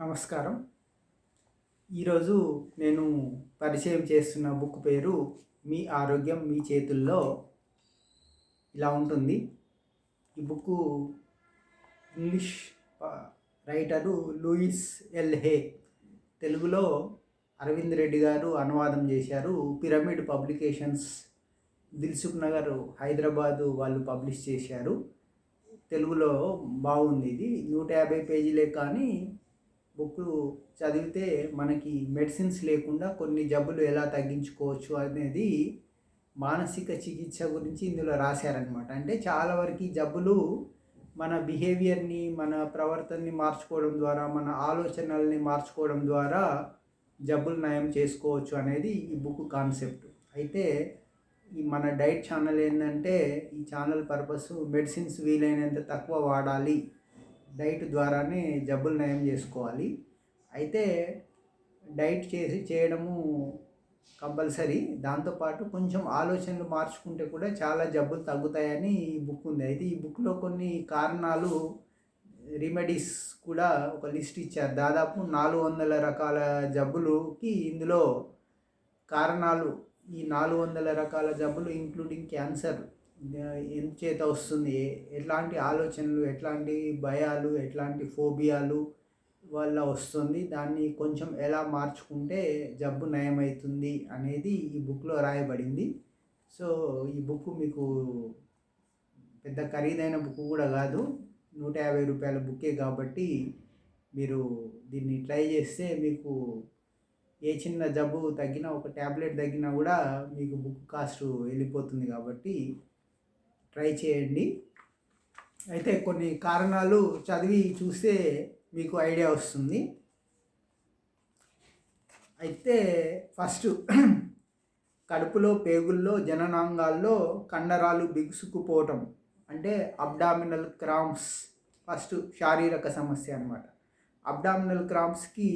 నమస్కారం. ఈరోజు నేను పరిచయం చేస్తున్న బుక్ పేరు మీ ఆరోగ్యం మీ చేతుల్లో ఇలా ఉంటుంది. ఈ book English writer Louise L Hay. తెలుగులో అరవింద్ రెడ్డి గారు అనువాదం చేశారు. పిరమిడ్ పబ్లికేషన్స్ దిల్సుఖ్ నగర్ హైదరాబాదు వాళ్ళు పబ్లిష్ చేశారు. తెలుగులో బాగుంది ఇది. నూట యాభై పేజీలే కానీ బుక్ చదివితే మనకి మెడిసిన్స్ లేకుండా కొన్ని జబ్బులు ఎలా తగ్గించుకోవచ్చు అనేది మానసిక చికిత్స గురించి ఇందులో రాశారనమాట అంటే చాలా వరకు జబ్బులు మన బిహేవియర్ని మన ప్రవర్తనని మార్చుకోవడం ద్వారా మన ఆలోచనల్ని మార్చుకోవడం ద్వారా జబ్బులు నయం చేసుకోవచ్చు అనేది ఈ బుక్ కాన్సెప్ట్. అయితే ఈ మన డైట్ ఛానల్ ఏంటంటే ఈ ఛానల్ పర్పస్ మెడిసిన్స్ వీలైనంత తక్కువ వాడాలి. డైట్ ద్వారానే జబ్బులు నయం చేసుకోవాలి. అయితే డైట్ చేసి చేయడము కంపల్సరీ. దాంతోపాటు కొంచెం ఆలోచనలు మార్చుకుంటే కూడా చాలా జబ్బులు తగ్గుతాయని ఈ బుక్ ఉంది. అయితే ఈ బుక్లో కొన్ని కారణాలు రెమెడీస్ కూడా ఒక లిస్ట్ ఇచ్చారు. దాదాపు నాలుగు వందల రకాల జబ్బులుకి ఇందులో కారణాలు ఈ నాలుగు వందల రకాల జబ్బులు ఇంక్లూడింగ్ క్యాన్సర్ చేత వస్తుంది? ఎట్లాంటి ఆలోచనలు ఎట్లాంటి భయాలు ఎట్లాంటి ఫోబియాలు వల్ల వస్తుంది? దాన్ని కొంచెం ఎలా మార్చుకుంటే జబ్బు నయమవుతుంది అనేది ఈ బుక్లో రాయబడింది. సో ఈ బుక్ మీకు పెద్ద ఖరీదైన బుక్ కూడా కాదు. నూట యాభై రూపాయల బుక్కే కాబట్టి మీరు దీన్ని ట్రై చేస్తే మీకు ఏ చిన్న జబ్బు తగ్గినా ఒక ట్యాబ్లెట్ తగ్గినా కూడా మీకు బుక్ కాస్ట్ వెళ్ళిపోతుంది కాబట్టి ట్రై చేయండి. అయితే కొన్ని కారణాలు చదివి చూస్తే మీకు ఐడియా వస్తుంది. అయితే ఫస్ట్ కడుపులో పేగుల్లో జననాంగాల్లో కండరాలు బిగుసుకుపోవటం అంటే అబ్డామినల్ క్రామ్స్ ఫస్ట్ శారీరక సమస్య అనమాట అబ్డామినల్ క్రామ్స్కి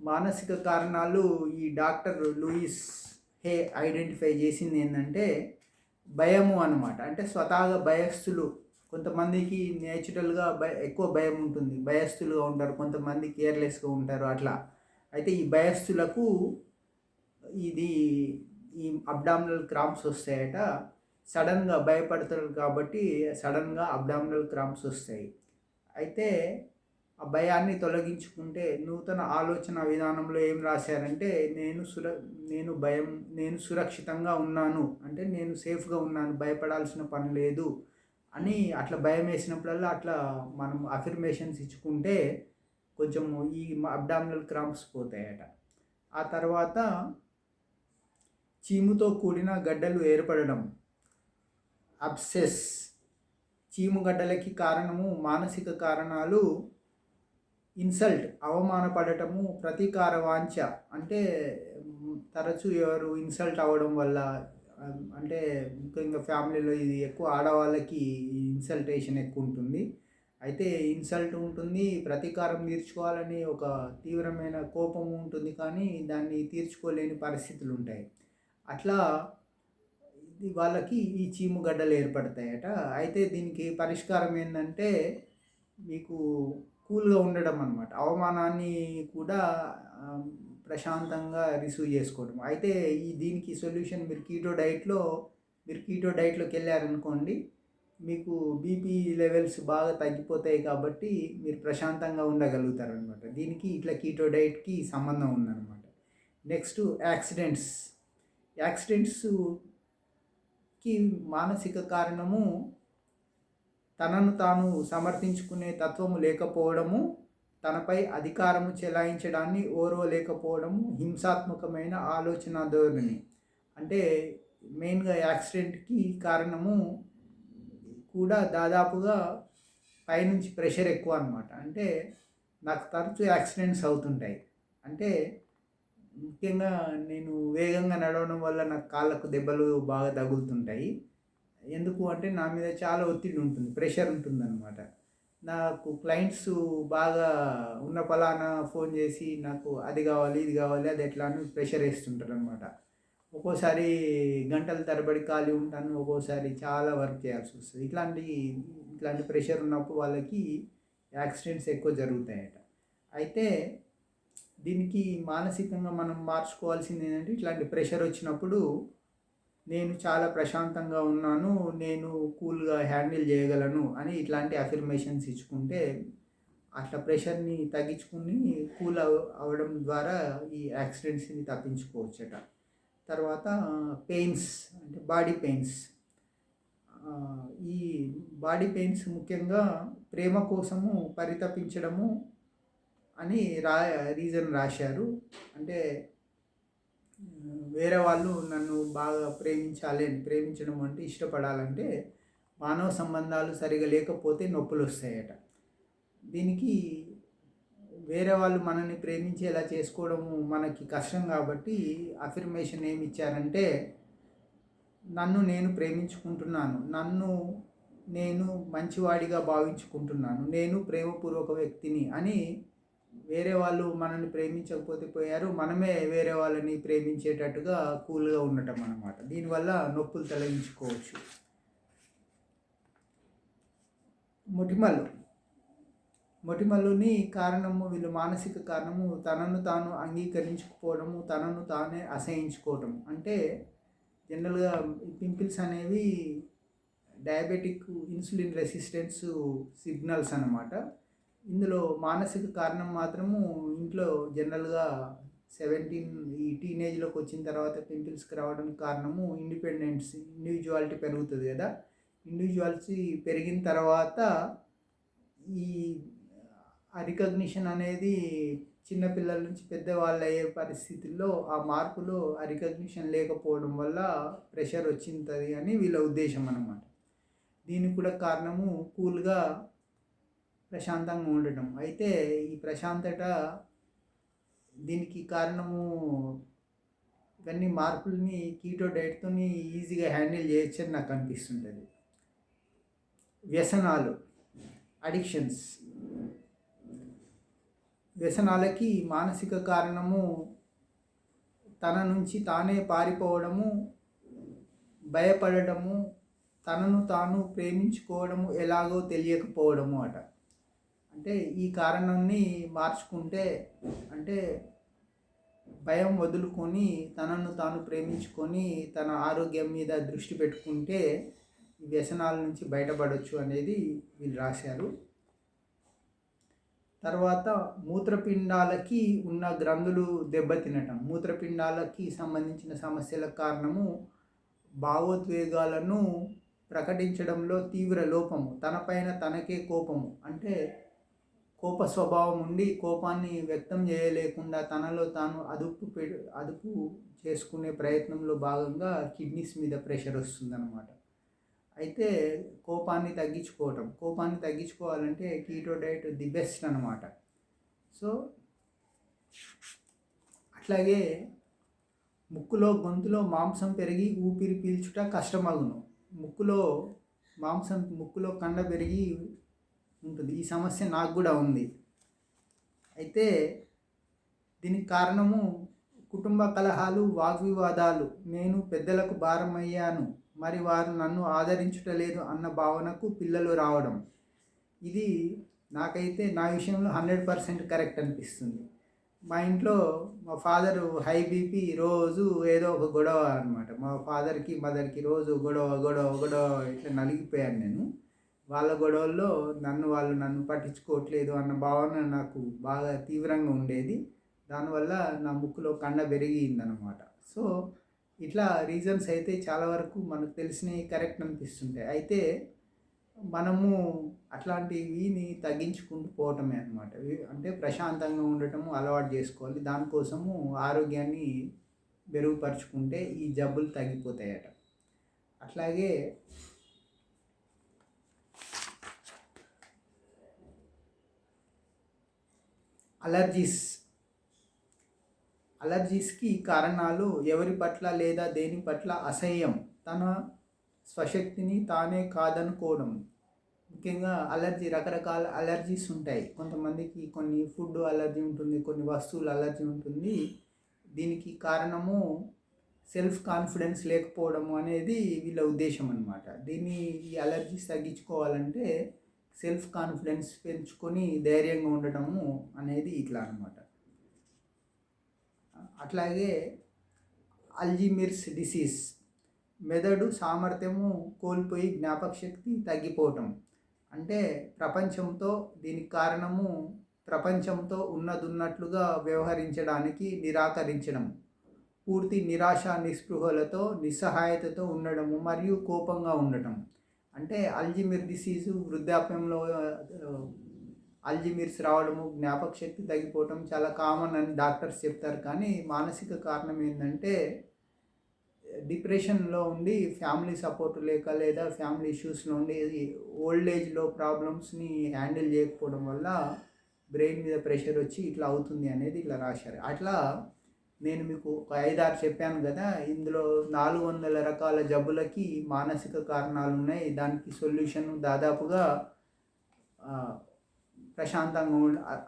మానసిక కారణాలు ఈ డాక్టర్ లూయిస్ హే ఐడెంటిఫై చేసింది ఏంటంటే భయము అనమాట అంటే స్వతహాగా భయస్థులు కొంతమందికి నేచురల్గా భయ ఎక్కువ భయం ఉంటుంది. భయస్థులుగా ఉంటారు కొంతమంది కేర్లెస్గా ఉంటారు అట్లా. అయితే ఈ భయస్థులకు ఇది ఈ అబ్డామినల్ క్రాంప్స్ వస్తాయట. సడన్గా భయపడతారు కాబట్టి సడన్గా అబ్డామినల్ క్రాంప్స్ వస్తాయి. అయితే ఆ భయాన్ని తొలగించుకుంటే నూతన ఆలోచన విధానంలో ఏం రాశారంటే నేను సుర నేను భయం నేను సురక్షితంగా ఉన్నాను అంటే నేను సేఫ్గా ఉన్నాను భయపడాల్సిన పని లేదు అని అట్లా భయం వేసినప్పుడల్లా అట్లా మనం అఫిర్మేషన్స్ ఇచ్చుకుంటే కొంచెం ఈ అబ్డామినల్ క్రాంప్స్ పోతాయట. ఆ తర్వాత చీముతో కూడిన గడ్డలు ఏర్పడడం అబ్సెస్ చీము గడ్డలకి కారణము మానసిక కారణాలు ఇన్సల్ట్ అవమానపడటము ప్రతీకార వాంఛ అంటే తరచూ ఎవరు ఇన్సల్ట్ అవ్వడం వల్ల అంటే ముఖ్యంగా ఫ్యామిలీలో ఇది ఎక్కువ ఆడవాళ్ళకి ఇన్సల్టేషన్ ఎక్కువ ఉంటుంది. అయితే ఇన్సల్ట్ ఉంటుంది ప్రతీకారం తీర్చుకోవాలని ఒక తీవ్రమైన కోపం ఉంటుంది కానీ దాన్ని తీర్చుకోలేని పరిస్థితులు ఉంటాయి. అట్లా ఇది వాళ్ళకి ఈ చీము గడ్డలు ఏర్పడతాయట. అయితే దీనికి పరిష్కారం ఏంటంటే మీకు కూల్గా ఉండడం అనమాట అవమానాన్ని కూడా ప్రశాంతంగా రిసీవ్ చేసుకోవడం అయితే ఈ దీనికి సొల్యూషన్ మీరు కీటో డైట్లో మీరు కీటో డైట్లోకి వెళ్ళారనుకోండి మీకు బీపీ లెవెల్స్ బాగా తగ్గిపోతాయి కాబట్టి మీరు ప్రశాంతంగా ఉండగలుగుతారు అనమాట దీనికి ఇట్లా కీటో డైట్కి సంబంధం ఉందన్నమాట. Next accidents. యాక్సిడెంట్స్కి మానసిక కారణము తనను తాను సమర్థించుకునే తత్వము లేకపోవడము తనపై అధికారము చెలాయించడాన్ని ఓర్వలేకపోవడము హింసాత్మకమైన ఆలోచన ధోరణి అంటే మెయిన్గా యాక్సిడెంట్కి కారణము కూడా దాదాపుగా పైనుంచి ప్రెషర్ ఎక్కువ అనమాట అంటే నాకు తరచూ యాక్సిడెంట్స్ అవుతుంటాయి. అంటే ముఖ్యంగా నేను వేగంగా నడవడం వల్ల నాకు కాళ్ళకు దెబ్బలు బాగా తగులుతుంటాయి. ఎందుకు అంటే నా మీద చాలా ఒత్తిడి ఉంటుంది ప్రెషర్ ఉంటుంది అనమాట నాకు క్లయింట్స్ బాగా ఉన్న పలానా ఫోన్ చేసి నాకు అది కావాలి ఇది కావాలి అది ఎట్లా అని ప్రెషర్ వేస్తుంటారు అనమాట ఒక్కోసారి గంటల తరబడి ఖాళీ ఉంటాను ఒక్కోసారి చాలా వర్క్ చేయాల్సి వస్తుంది. ఇట్లాంటి ఇట్లాంటి ప్రెషర్ ఉన్నప్పుడు వాళ్ళకి యాక్సిడెంట్స్ ఎక్కువ జరుగుతాయట. అయితే దీనికి మానసికంగా మనం మార్చుకోవాల్సింది ఏంటంటే ఇట్లాంటి ప్రెషర్ వచ్చినప్పుడు నేను చాలా ప్రశాంతంగా ఉన్నాను నేను కూల్గా హ్యాండిల్ చేయగలను అని ఇట్లాంటి అఫిర్మేషన్స్ ఇచ్చుకుంటే అట్లా ప్రెషర్ని తగ్గించుకుని కూల్ అవ అవడం ద్వారా ఈ యాక్సిడెంట్స్ని తప్పించుకోవచ్చట. తర్వాత పెయిన్స్ అంటే బాడీ పెయిన్స్ ఈ బాడీ పెయిన్స్ ముఖ్యంగా ప్రేమ కోసము పరితపించడము అని రా రీజన్ రాశారు. అంటే వేరే వాళ్ళు నన్ను బాగా ప్రేమించాలి అని ప్రేమించడం అంటే ఇష్టపడాలంటే మానవ సంబంధాలు సరిగా లేకపోతే నొప్పులు వస్తాయట. దీనికి వేరే వాళ్ళు మనల్ని ప్రేమించేలా చేసుకోవడము మనకి కష్టం కాబట్టి అఫర్మేషన్ ఏమి ఇచ్చారంటే నన్ను నేను ప్రేమించుకుంటున్నాను నన్ను నేను మంచివాడిగా భావించుకుంటున్నాను నేను ప్రేమపూర్వక వ్యక్తిని అని వేరే వాళ్ళు మనల్ని ప్రేమించకపోతే పోయారు. మనమే వేరే వాళ్ళని ప్రేమించేటట్టుగా కూల్గా ఉండటం అనమాట దీనివల్ల నొప్పులు తొలగించుకోవచ్చు. మొటిమలు. మొటిమలుని కారణము వీళ్ళు మానసిక కారణము తనను తాను అంగీకరించుకోవడము తనను తానే అసహించుకోవటం. అంటే జనరల్గా పింపుల్స్ అనేవి డయాబెటిక్ ఇన్సులిన్ రెసిస్టెన్స్ సిగ్నల్స్ అనమాట ఇందులో మానసిక కారణం మాత్రము ఇంట్లో జనరల్గా సెవెంటీన్ ఈ టీనేజ్లోకి వచ్చిన తర్వాత పింపుల్స్కి రావడానికి కారణము ఇండిపెండెన్స్ ఇండివిజువాలిటీ పెరుగుతుంది కదా. ఇండివిజువాలిటీ పెరిగిన తర్వాత ఈ రికగ్నిషన్ అనేది చిన్నపిల్లల నుంచి పెద్దవాళ్ళు అయ్యే పరిస్థితుల్లో ఆ మార్పులో ఆ రికగ్నిషన్ లేకపోవడం వల్ల ప్రెషర్ వచ్చింది అని వీళ్ళ ఉద్దేశం అన్నమాట. దీనికి కూడా కారణము కూల్గా ప్రశాంతంగా ఉండటం. అయితే ఈ ప్రశాంతత దీనికి కారణము ఇవన్నీ మార్పుల్ని కీటో డైట్తో ఈజీగా హ్యాండిల్ చేయొచ్చు అని నాకు అనిపిస్తుంటుంది. వ్యసనాలు అడిక్షన్స్. వ్యసనాలకి మానసిక కారణము తన నుంచి తానే పారిపోవడము భయపడటము తనను తాను ప్రేమించుకోవడము ఎలాగో తెలియకపోవడము అట. అంటే ఈ కారణాన్ని మార్చుకుంటే అంటే భయం వదులుకొని తనను తాను ప్రేమించుకొని తన ఆరోగ్యం మీద దృష్టి పెట్టుకుంటే వ్యసనాల నుంచి బయటపడవచ్చు అనేది వీళ్ళు రాశారు. తర్వాత మూత్రపిండాలకి ఉన్న గ్రంథులు దెబ్బతినటం. మూత్రపిండాలకి సంబంధించిన సమస్యల కారణము భావోద్వేగాలను ప్రకటించడంలో తీవ్ర లోపము. తనపైన తనకే కోపము. అంటే కోప స్వభావం ఉండి కోపాన్ని వ్యక్తం చేయలేకుండా తనలో తాను అదుపు పె అదుపు చేసుకునే ప్రయత్నంలో భాగంగా కిడ్నీస్ మీద ప్రెషర్ వస్తుందన్నమాట. అయితే కోపాన్ని తగ్గించుకోవటం కోపాన్ని తగ్గించుకోవాలంటే కీటో డైట్ ది బెస్ట్ అనమాట సో అట్లాగే ముక్కులో గొంతులో మాంసం పెరిగి ఊపిరి పీల్చుట కష్టమగును. ముక్కులో మాంసం ముక్కులో కండ పెరిగి ఉంటుంది. ఈ సమస్య నాకు కూడా ఉంది. అయితే దీనికి కారణము కుటుంబ కలహాలు వాగ్వివాదాలు. నేను పెద్దలకు భారమయ్యాను. మరి వారు నన్ను ఆదరించుటలేదు అన్న భావనకు పిల్లలు రావడం. ఇది నాకైతే నా విషయంలో హండ్రెడ్ పర్సెంట్ కరెక్ట్ అనిపిస్తుంది. మా ఇంట్లో మా ఫాదరు హై బీపీ రోజు ఏదో ఒక గొడవ అనమాట మా ఫాదర్కి మదర్కి రోజు గొడవ గొడవ గొడవ ఇట్లా నలిగిపోయాను నేను. వాళ్ళ గొడవల్లో నన్ను వాళ్ళు నన్ను పట్టించుకోవట్లేదు అన్న భావన నాకు బాగా తీవ్రంగా ఉండేది. దానివల్ల నా ముక్కులో కండ పెరిగిందనమాట సో ఇట్లా రీజన్స్ అయితే చాలా వరకు మనకు తెలిసినవి కరెక్ట్ అనిపిస్తుంటాయి. అయితే మనము అట్లాంటివిని తగ్గించుకుంటూ పోవటమే అనమాట అంటే ప్రశాంతంగా ఉండటము అలవాటు చేసుకోవాలి. దానికోసము ఆరోగ్యాన్ని మెరుగుపరుచుకుంటే ఈ జబ్బులు తగ్గిపోతాయట. అట్లాగే అలర్జీస్. అలర్జీస్కి కారణాలు ఎవరి పట్ల లేదా దేని పట్ల అసహ్యం? తన స్వశక్తిని తానే కాదనుకోవడం. ముఖ్యంగా అలర్జీ రకరకాల అలర్జీస్ ఉంటాయి. కొంతమందికి కొన్ని ఫుడ్ అలర్జీ ఉంటుంది కొన్ని వస్తువులు అలర్జీ ఉంటుంది. దీనికి కారణము సెల్ఫ్ కాన్ఫిడెన్స్ లేకపోవడం అనేది వీళ్ళ ఉద్దేశం అనమాట దీన్ని ఈ అలర్జీస్ తగ్గించుకోవాలంటే సెల్ఫ్ కాన్ఫిడెన్స్ పెంచుకొని ధైర్యంగా ఉండటము అనేది ఇట్లా అనమాట అట్లాగే అల్జీమిర్స్ డిసీజ్ మెదడు సామర్థ్యము కోల్పోయి జ్ఞాపక శక్తి తగ్గిపోవటం. అంటే ప్రపంచంతో దీనికి కారణము ప్రపంచంతో ఉన్నదున్నట్లుగా వ్యవహరించడానికి నిరాకరించడం. పూర్తి నిరాశ నిస్పృహలతో నిస్సహాయతతో ఉండడము మరియు కోపంగా ఉండటం. అంటే అల్జిమిర్ డిసీజు వృద్ధాప్యంలో అల్జిమిర్స్ రావడము జ్ఞాపక శక్తి తగ్గిపోవటం చాలా కామన్ అని డాక్టర్స్ చెప్తారు. కానీ మానసిక కారణం ఏంటంటే డిప్రెషన్లో ఉండి ఫ్యామిలీ సపోర్ట్ లేక లేదా ఫ్యామిలీ ఇష్యూస్లో ఉండి ఓల్డ్ ఏజ్లో ప్రాబ్లమ్స్ని హ్యాండిల్ చేయకపోవడం వల్ల బ్రెయిన్ మీద ప్రెషర్ వచ్చి ఇట్లా అవుతుంది అనేది ఇట్లా రాశారు. అట్లా నేను మీకు ఒక ఐదారు చెప్పాను కదా ఇందులో నాలుగు వందల రకాల జబ్బులకి మానసిక కారణాలు ఉన్నాయి దానికి సొల్యూషన్ దాదాపుగా ప్రశాంతంగా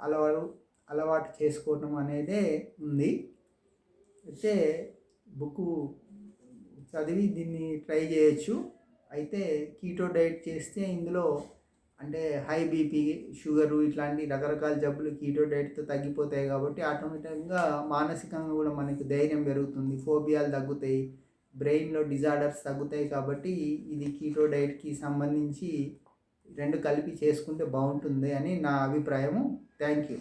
అలవాటు అలవాటు చేసుకోవటం అనేదే ఉంది. అయితే బుక్ చదివి దీన్ని ట్రై చేయొచ్చు. అయితే కీటో డైట్ చేస్తే ఇందులో అంటే హై బీపీ షుగరు ఇట్లాంటి రకరకాల జబ్బులు కీటో డైట్తో తగ్గిపోతాయి కాబట్టి ఆటోమేటిక్గా మానసికంగా కూడా మనకు ధైర్యం పెరుగుతుంది. ఫోబియాలు తగ్గుతాయి బ్రెయిన్లో డిజార్డర్స్ తగ్గుతాయి కాబట్టి ఇది కీటో డైట్కి సంబంధించి రెండు కలిపి చేసుకుంటే బాగుంటుంది అని నా అభిప్రాయము. Thank you